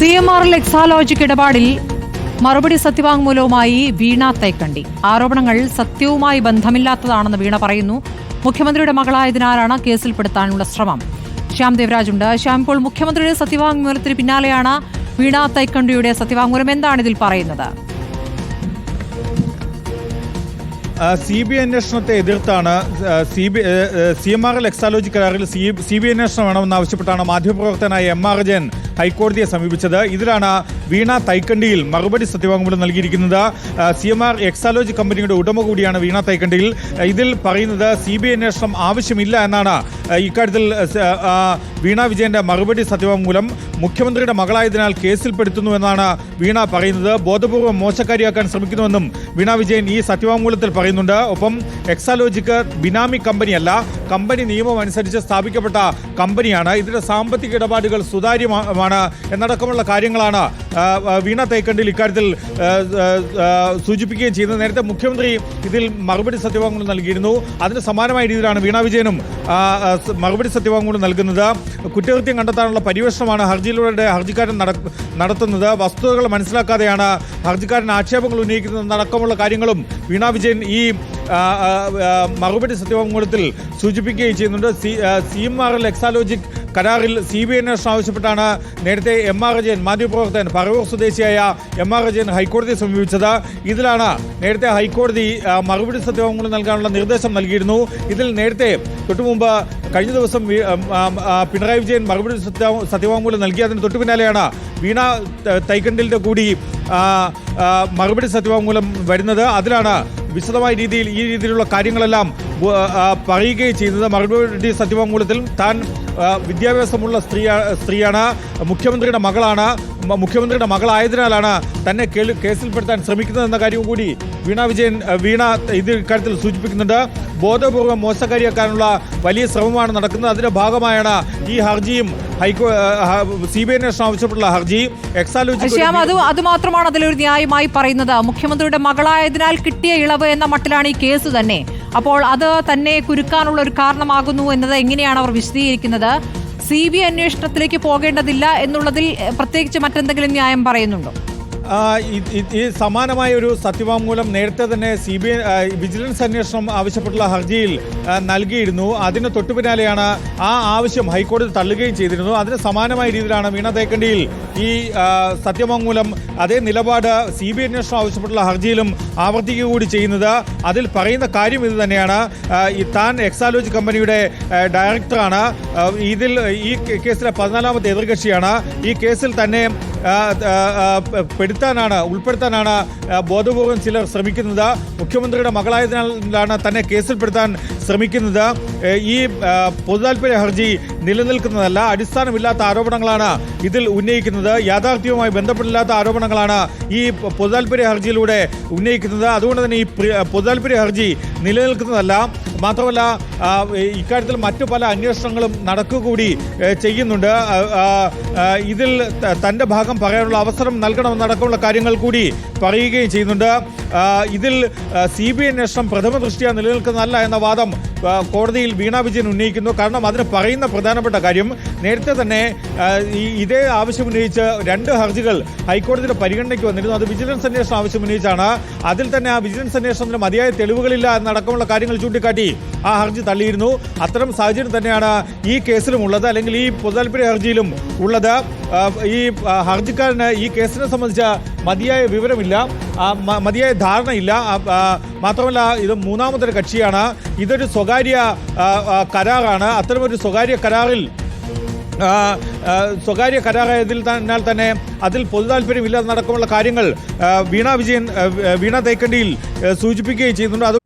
C M ആറിൽ എക്സാലോജിക് ഇടപാടിൽ മറുപടി സത്യവാങ്മൂലവുമായി വീണ തൈക്കണ്ടി. ആരോപണങ്ങൾ സത്യവുമായി ബന്ധമില്ലാത്തതാണെന്ന് വീണ പറയുന്നു. മുഖ്യമന്ത്രിയുടെ മകളായതിനാലാണ് കേസിൽപ്പെടുത്താനുള്ള ശ്രമം. ശ്യാം ദേവരാജ് ഉണ്ട് ശ്യാം ഇപ്പോൾ മുഖ്യമന്ത്രിയുടെ സത്യവാങ്മൂലത്തിന് പിന്നാലെയാണ് വീണ തൈക്കണ്ടിയുടെ സത്യവാങ്മൂലം. എന്താണ് ഇതിൽ പറയുന്നത്? സി ബി ഐ അന്വേഷണത്തെ എതിർത്താണ് C B C M R L Exalogic കരാറിൽ സി സി ബി ഐ അന്വേഷണം വേണമെന്നാവശ്യപ്പെട്ടാണ് മാധ്യമപ്രവർത്തകനായ എം ആർ ജയൻ ഹൈക്കോടതിയെ സമീപിച്ചത്. ഇതിലാണ് വീണ തൈക്കണ്ടിയിൽ മറുപടി സത്യവാങ്മൂലം നൽകിയിരിക്കുന്നത്. സി എം ആർ എക്സാലോജി കമ്പനിയുടെ ഉടമ കൂടിയാണ് വീണ തൈക്കണ്ടിയിൽ. ഇതിൽ പറയുന്നത് സി ബി ഐ അന്വേഷണം ആവശ്യമില്ല എന്നാണ്. ഇക്കാര്യത്തിൽ വീണ വിജയന്റെ മറുപടി സത്യവാങ്മൂലം മുഖ്യമന്ത്രിയുടെ മകളായതിനാൽ കേസിൽപ്പെടുത്തുന്നുവെന്നാണ് വീണ പറയുന്നത്. ബോധപൂർവം മോശക്കാരിയാക്കാൻ ശ്രമിക്കുന്നുവെന്നും വീണ വിജയൻ ഈ സത്യവാങ്മൂലത്തിൽ പറയുന്നുണ്ട്. ഒപ്പം എക്സാലോജിക്ക് ബിനാമി കമ്പനിയല്ല കമ്പനി നിയമം അനുസരിച്ച് സ്ഥാപിക്കപ്പെട്ട കമ്പനിയാണ്. ഇതിന്റെ സാമ്പത്തിക ഇടപാടുകൾ സുതാര്യമാണ് എന്നടക്കമുള്ള കാര്യങ്ങളാണ് വീണ തേക്കണ്ടിൽ ഇക്കാര്യത്തിൽ സൂചിപ്പിക്കുകയും ചെയ്യുന്നത് നേരത്തെ മുഖ്യമന്ത്രി ഇതിൽ മറുപടി സത്യവാങ്മൂലം നൽകിയിരുന്നു. അതിന് സമാനമായ രീതിയിലാണ് വീണ വിജയനും മറുപടി സത്യവാങ്മൂലം നൽകുന്നത്. കുറ്റകൃത്യം കണ്ടെത്താനുള്ള പരിവേഷണമാണ് ഹർജിയിലൂടെ ഹർജിക്കാരൻ നടത്തുന്നത്. വസ്തുതകൾ മനസ്സിലാക്കാതെയാണ് ഹർജിക്കാരൻ ആക്ഷേപങ്ങൾ ഉന്നയിക്കുന്നത് അടക്കമുള്ള കാര്യങ്ങളും വീണ വിജയൻ ഈ മറുപടി സത്യവാങ്മൂലത്തിൽ സൂചിപ്പിക്കുകയും ചെയ്യുന്നുണ്ട്. C C M R L Exalogic കരാറിൽ സി ബി ഐ അന്വേഷണം ആവശ്യപ്പെട്ടാണ് നേരത്തെ എം ആർ അജയൻ മാധ്യമപ്രവർത്തകൻ പറവൂർ സ്വദേശിയായ എം ആർ അജയൻ ഹൈക്കോടതിയെ സമീപിച്ചത്. ഇതിലാണ് നേരത്തെ ഹൈക്കോടതി മറുപടി സത്യവാങ്മൂലം നൽകാനുള്ള നിർദ്ദേശം നൽകിയിരുന്നു. ഇതിൽ നേരത്തെ തൊട്ടുമുമ്പ് കഴിഞ്ഞ ദിവസം പിണറായി വിജയൻ മറുപടി സത്യ- സത്യവാങ്മൂലം നൽകിയതിന് തൊട്ടു പിന്നാലെയാണ് വീണ തൈക്കണ്ടിലിന്റെ കൂടി മറുപടി സത്യവാങ്മൂലം വരുന്നത്. അതിലാണ് വിശദമായ രീതിയിൽ ഈ രീതിയിലുള്ള കാര്യങ്ങളെല്ലാം പറയുകയും ചെയ്തത്. മറുപടി സത്യവാങ്മൂലത്തിൽ താൻ വിദ്യാഭ്യാസമുള്ള സ്ത്രീ സ്ത്രീയാണ് മുഖ്യമന്ത്രിയുടെ മകളാണ് മുഖ്യമന്ത്രിയുടെ മകളായതിനാലാണ് തന്നെ കേസിൽപ്പെടുത്താൻ ശ്രമിക്കുന്നതെന്ന കാര്യവും കൂടി വീണ വിജയൻ വീണ ഇത് കാര്യത്തിൽ സൂചിപ്പിക്കുന്നുണ്ട്. ബോധപൂർവം മോശക്കാരിയാക്കാനുള്ള വലിയ ശ്രമമാണ് നടക്കുന്നത്. അതിന്റെ ഭാഗമായാണ് ഈ ഹർജിയും ഹൈക്കോ സി ബി ഐ അന്വേഷണം ആവശ്യപ്പെട്ടുള്ള ഹർജി. എക്സാലോചിക്കാം അത് അത് മാത്രമാണ് അതിലൊരു ന്യായമായി പറയുന്നത്. മുഖ്യമന്ത്രിയുടെ മകളായതിനാൽ കിട്ടിയ ഇളവ് എന്ന മട്ടിലാണ് ഈ കേസ് തന്നെ. അപ്പോൾ അത് തന്നെ കുരുക്കാനുള്ള ഒരു കാരണമാകുന്നു എന്നത് എങ്ങനെയാണ് അവർ വിശദീകരിക്കുന്നത്? സി ബി അന്വേഷണത്തിലേക്ക് പോകേണ്ടതില്ല എന്നുള്ളതിൽ പ്രത്യേകിച്ച് മറ്റെന്തെങ്കിലും ന്യായം പറയുന്നുണ്ടോ? ഈ- സമാനമായ ഒരു സത്യവാങ്മൂലം നേരത്തെ തന്നെ സി ബി ഐ വിജിലൻസ് അന്വേഷണം ആവശ്യപ്പെട്ടുള്ള ഹർജിയിൽ നൽകിയിരുന്നു. അതിന് തൊട്ടു പിന്നാലെയാണ് ആ ആവശ്യം ഹൈക്കോടതി തള്ളുകയും ചെയ്തിരുന്നു അതിന് സമാനമായ രീതിയിലാണ് വീണ തേക്കണ്ടിയിൽ ഈ സത്യവാങ്മൂലം അതേ നിലപാട് സി ബി ഐ അന്വേഷണം ആവശ്യപ്പെട്ടുള്ള ഹർജിയിലും ആവർത്തിക്കുക കൂടി ചെയ്യുന്നത്. അതിൽ പറയുന്ന കാര്യം ഇത് തന്നെയാണ്. താൻ എക്സാലോജി കമ്പനിയുടെ ഡയറക്ടറാണ്. ഇതിൽ ഈ കേസിലെ പതിനാലാമത്തെ എതിർകക്ഷിയാണ്. ഈ കേസിൽ തന്നെ പെടുത്താനാണ് ഉൾപ്പെടുത്താനാണ് ബോധപൂർവം ചിലർ ശ്രമിക്കുന്നത്. മുഖ്യമന്ത്രിയുടെ മകളായതിനാലാണ് തന്നെ കേസിൽപ്പെടുത്താൻ ശ്രമിക്കുന്നത്. ഈ പൊതുതാൽപര്യ ഹർജി നിലനിൽക്കുന്നതല്ല അടിസ്ഥാനമില്ലാത്ത ആരോപണങ്ങളാണ് ഇതിൽ ഉന്നയിക്കുന്നത്. യാഥാർത്ഥ്യവുമായി ബന്ധപ്പെടില്ലാത്ത ആരോപണങ്ങളാണ് ഈ പൊതുതാൽപര്യ ഹർജിയിലൂടെ ഉന്നയിക്കുന്നത്. അതുകൊണ്ട് തന്നെ ഈ പ്രി- പൊതുതാൽപര്യ ഹർജി നിലനിൽക്കുന്നതല്ല. മാത്രമല്ല ഇക്കാര്യത്തിൽ മറ്റു പല അന്വേഷണങ്ങളും നടക്കുകൂടി ചെയ്യുന്നുണ്ട്. ഇതിൽ തന്റെ ഭാഗം പറയാനുള്ള അവസരം നൽകണമെന്നടക്കമുള്ള കാര്യങ്ങൾ കൂടി പറയുകയും ചെയ്യുന്നുണ്ട്. ഇതിൽ സി ബി അന്വേഷണം പ്രഥമ ദൃഷ്ടിയ നിലനിൽക്കുന്നതല്ല എന്ന വാദം കോടതിയിൽ വീണ വിജയൻ ഉന്നയിക്കുന്നു. കാരണം അതിന് പറയുന്ന പ്രധാനപ്പെട്ട കാര്യം നേരത്തെ തന്നെ ഇതേ ആവശ്യം ഉന്നയിച്ച് രണ്ട് ഹർജികൾ ഹൈക്കോടതിയുടെ പരിഗണനയ്ക്ക് വന്നിരുന്നു. അത് വിജിലൻസ് അന്വേഷണം ആവശ്യം ഉന്നയിച്ചാണ്. അതിൽ തന്നെ ആ വിജിലൻസ് അന്വേഷണത്തിന് മതിയായ തെളിവുകളില്ല എന്നടക്കമുള്ള കാര്യങ്ങൾ ചൂണ്ടിക്കാട്ടി ആ ഹർജി തള്ളിയിരുന്നു. അത്തരം സാഹചര്യം തന്നെയാണ് ഈ കേസിലും ഉള്ളത്. അല്ലെങ്കിൽ ഈ പൊതുതാൽപര്യ ഹർജിയിലും ഉള്ളത്. ഈ ഹർജിക്കാരന് ഈ കേസിനെ സംബന്ധിച്ച മതിയായ വിവരമില്ല മതിയായ ധാരണയില്ല. മാത്രമല്ല ഇത് മൂന്നാമതൊരു കക്ഷിയാണ്. ഇതൊരു സ്വകാര്യ കരാറാണ്. അത്തരമൊരു സ്വകാര്യ കരാറിൽ സ്വകാര്യ കരാറായതിൽ തന്നാൽ തന്നെ അതിൽ പൊതുതാൽപര്യമില്ലാതെ നടക്കമുള്ള കാര്യങ്ങൾ വീണ വിജയൻ വീണ തേക്കണ്ടിയിൽ സൂചിപ്പിക്കുകയും ചെയ്യുന്നുണ്ട്. അത്